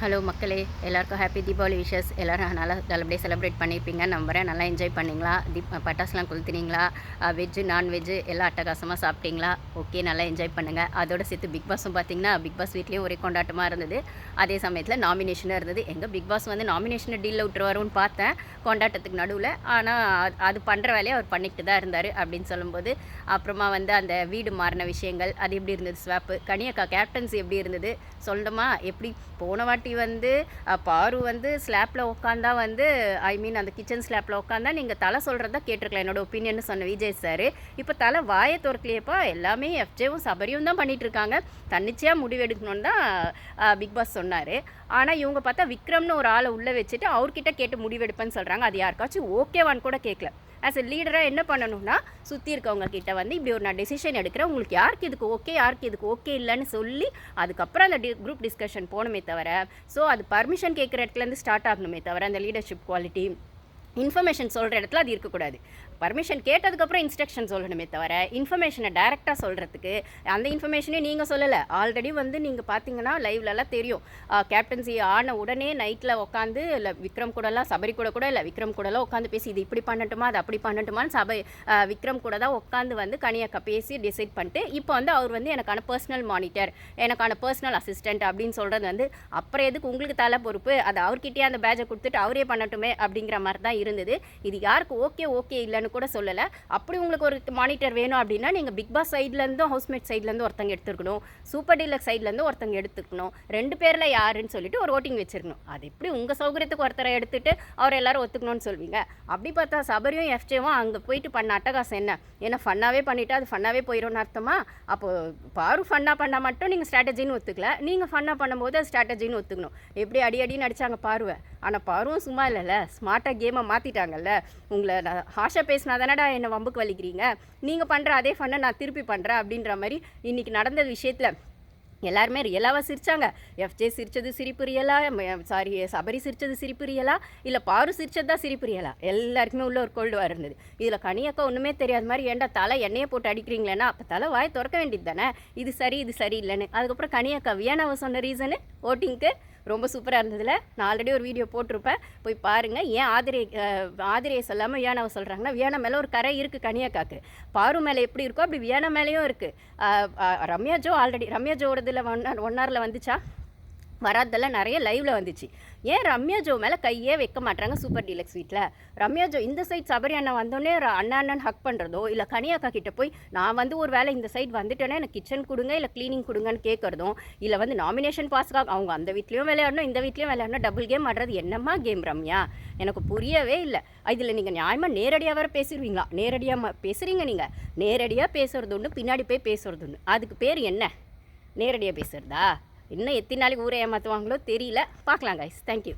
Hello மக்களே எல்லாருக்கும் happy Deepavali wishes எல்லோரும் நல்லா நல்லபடியாக செலிப்ரேட் பண்ணியிருப்பீங்க நம்புகிறேன் நல்லா என்ஜாய் பண்ணிங்களா? தீப் பட்டாசுலாம் கொளுத்துனீங்களா? வெஜ்ஜு நான்வெஜ்ஜு எல்லாம் அட்டகாசமாக சாப்பிட்டீங்களா? ஓகே நல்லா என்ஜாய் பண்ணுங்கள் அதோட சேர்த்து பிக் பாஸும் பார்த்தீங்கன்னா பிக் பாஸ் வீட்லேயும் ஒரே கொண்டாட்டமாக இருந்தது. அதே சமயத்தில் நாமினேஷனும் இருந்தது. எங்கள் பிக் பாஸ் வந்து நாமினேஷனை டீலில் விட்டுருவாருன்னு பார்த்தேன். கொண்டாட்டத்துக்கு நடுவில். ஆனால் அது பண்ணுற வேலையை அவர் பண்ணிக்கிட்டு தான் இருந்தார் அப்படின்னு சொல்லும்போது அப்புறமா வந்து அந்த வீடு மாறின விஷயங்கள் அது எப்படி இருந்தது? ஸ்வாப்பு கனியக்கா கேப்டன்சி எப்படி இருந்தது? சொல்லணுமா எப்படி போன வாட்டி வந்து பாரு வந்து ஸ்லாப்பில் உட்காந்தா வந்து ஐ மீன் அந்த கிச்சன் ஸ்லாப்பில் உட்காந்தா நீங்கள் தலை சொல்கிறதா கேட்டிருக்கலாம். என்னோட ஒப்பீனியன் சொன்ன விஜய் சார். இப்போ தலை வாயை துறக்கலையப்பா. எல்லாமே எஃப்ஜேவும் சபரியும் தான் பண்ணிகிட்ருக்காங்க இருக்காங்க தன்னிச்சையாக முடிவெடுக்கணும்னு தான் பிக் பாஸ் சொன்னார். ஆனால் இவங்க பார்த்தா விக்ரம்னு ஒரு ஆளை உள்ளே வச்சுட்டு அவர்கிட்ட கேட்டு முடிவெடுப்பேன்னு சொல்கிறாங்க அது யாருக்காச்சும் ஓகேவான்னு கூட கேட்கல ஆஸ் எ லீடராக என்ன பண்ணணும்னா சுற்றி இருக்கவங்க கிட்ட வந்து இப்படி ஒரு நான் டெசிஷன் எடுக்கிறேன். உங்களுக்கு யாருக்கு இதுக்கு ஓகே யாருக்கு இதுக்கு ஓகே இல்லைன்னு சொல்லி அதுக்கப்புறம் அந்த டி குரூப் டிஸ்கஷன் போகணுமே தவிர ஸோ அது பர்மிஷன் கேட்குற இடத்துலேருந்து ஸ்டார்ட் ஆகணுமே தவிர அந்த லீடர்ஷிப் குவாலிட்டி இன்ஃபர்மேஷன் சொல்கிற இடத்துல அது இருக்கக்கூடாது. பர்மிஷன் கேட்டதுக்கப்புறம் இன்ஸ்ட்ரக்ஷன் சொல்லணுமே தவிர இன்ஃபர்மேஷனை டைரெக்டாக சொல்கிறதுக்கு அந்த இன்ஃபர்மேஷனே நீங்கள் சொல்லலை. ஆல்ரெடி வந்து நீங்கள் பார்த்தீங்கன்னா லைவ்லலாம் தெரியும். கேப்டன்சி ஆன உடனே நைட்டில் உட்காந்து இல்லை விக்ரம் கூடலாம் சபரி கூட கூட இல்லை விக்ரம் கூடலாம் உட்காந்து பேசி இது இப்படி பண்ணட்டுமா அது அப்படி பண்ணட்டுமான்னு சபை விக்ரம் கூட தான் உட்காந்து வந்து கனியக்கா பேசி டிசைட் பண்ணிட்டு இப்போ வந்து அவர் வந்து எனக்கான பர்சனல் மானிட்டர் எனக்கான பர்சனல் அசிஸ்டன்ட் அப்படின்னு சொல்கிறது வந்து அப்புறம் எதுக்கு உங்களுக்கு தலை பொறுப்பு? அது அவர்கிட்டயே அந்த பேஜை கொடுத்துட்டு அவரே பண்ணட்டுமே அப்படிங்கிற மாதிரி தான் இருந்தது. இது யாருக்கு ஓகே ஓகே இல்லைன்னு கூட சொல்லலை. அப்படி உங்களுக்கு ஒரு மானிட்டர் வேணும் அப்படின்னா நீங்கள் பிக் பாஸ் சைட்லேருந்தும் ஹவுஸ்மேட் சைட்லேருந்து ஒருத்தங்க எடுத்துருக்கணும். சூப்பர் டீலர் சைட்லேருந்து ஒருத்தங்க எடுத்துக்கணும் ரெண்டு பேரில் யாருன்னு சொல்லிட்டு ஒரு ஓட்டிங் வச்சிருக்கணும். அது எப்படி உங்கள் சௌகரியத்துக்கு ஒருத்தரை எடுத்துட்டு அவர் எல்லாரும் ஒத்துக்கணும்னு சொல்வீங்க? அப்படி பார்த்தா சபரியும் எஃப்ஜேவும் அங்கே போயிட்டு பண்ண அட்டகாசம் என்ன? ஏன்னா ஃபன்னாகவே பண்ணிவிட்டு அது ஃபன்னாகவே போயிடும்னு அர்த்தமா? அப்போது பாரு ஃபன்னாக பண்ணால் மட்டும் நீங்கள் ஸ்ட்ராட்டஜின்னு ஒத்துக்கல. நீங்கள் ஃபன்னாக பண்ணும்போது அது ஸ்ட்ராட்டஜின்னு ஒத்துக்கணும். எப்படி அடி அடின்னு நடிச்சாங்க பாருவை. ஆனால் பாருவும் சும்மா இல்லைல்ல. ஸ்மார்ட்டாக கேமை மாற்றிட்டாங்கல்ல உங்களை நான் ஹாஷா பேசினா தானடா என்னை வம்புக்கு வலிக்கிறீங்க? நீங்கள் பண்ணுற அதே ஃபன்னை நான் திருப்பி பண்ணுறேன் அப்படின்ற மாதிரி இன்றைக்கி நடந்த விஷயத்தில் எல்லாருமே ரியலாவாக சிரிச்சாங்க. எஃப்ஜே சிரித்தது சிரிப்பு ரியலா சாரி சபரி சிரித்தது சிரிப்பு ரியலா இல்லை பாரு சிரிச்சது தான் சிரிப்பு ரியலா எல்லாருக்குமே உள்ள ஒரு கோல்டுவாக இருந்தது. இதில் கனியக்கா ஒன்றுமே தெரியாத மாதிரி ஏன்டா தலை எண்ணெயை போட்டு அடிக்கிறீங்களேன்னா அப்போ தலை வாய் திறக்க வேண்டியது தானே? இது சரி இது சரி இல்லைன்னு. அதுக்கப்புறம் கனியக்கா வியானாவை சொன்ன ரீசனு ஓட்டிங்க்கு? ரொம்ப சூப்பராக இருந்ததில். நான் ஆல்ரெடி ஒரு வீடியோ போட்டிருப்பேன். போய் பாருங்கள் ஏன் ஆதிரை ஆதிரையை சொல்லாமல் வியானாவை சொல்கிறாங்கன்னா வியானா மேலே ஒரு கரை இருக்குது கனியாக்காக்கு. பாரு மேலே எப்படி இருக்கோ அப்படி வியானா மேலேயும் இருக்குது ரம்யா ஜோ ஆல்ரெடி ரம்யா இதில் ஒன் ஒன் ஹவரில் வந்துச்சா? வராதெல்லாம் நிறைய லைவில் வந்துச்சு. ஏன் ரம்யா ஜோ மேலே கையே வைக்க மாட்டாங்க சூப்பர் டீலக்ஸ் வீட்டில் ரம்யா ஜோ இந்த சைட் சபரி அண்ணன் வந்தோடனே அண்ணா அண்ணன் ஹக் பண்ணுறதோ இல்லை கனியாக்கா கிட்ட போய் நான் வந்து ஒரு வேளை இந்த சைட் வந்துட்டேன்னா எனக்கு கிச்சன் கொடுங்க இல்லை க்ளீனிங் கொடுங்கன்னு கேட்குறதும் இல்லை வந்து நாமினேஷன் பாஸ்க்காக அவங்க அந்த வீட்லேயும் விளையாடணும் இந்த வீட்லேயும் விளையாடணும் டபுள் கேம் ஆடுறது என்னம்மா கேம் ரம்யா? எனக்கு புரியவே இல்லை. இதில் நீங்கள் நியாயமாக நேரடியாக வேறு பேசிடுவீங்களா நேரடியாக பேசுகிறீங்க நீங்கள் நேரடியாக பேசுறது ஒன்று பின்னாடி போய் பேசுறது ஒன்று அதுக்கு பேர் என்ன? நேரடியாக பேசுகிறதா இன்னும் எத்தனை நாளைக்கு ஊரை ஏமாற்றுவாங்களோ தெரியல. பார்க்கலாம் கைஸ் தேங்க்யூ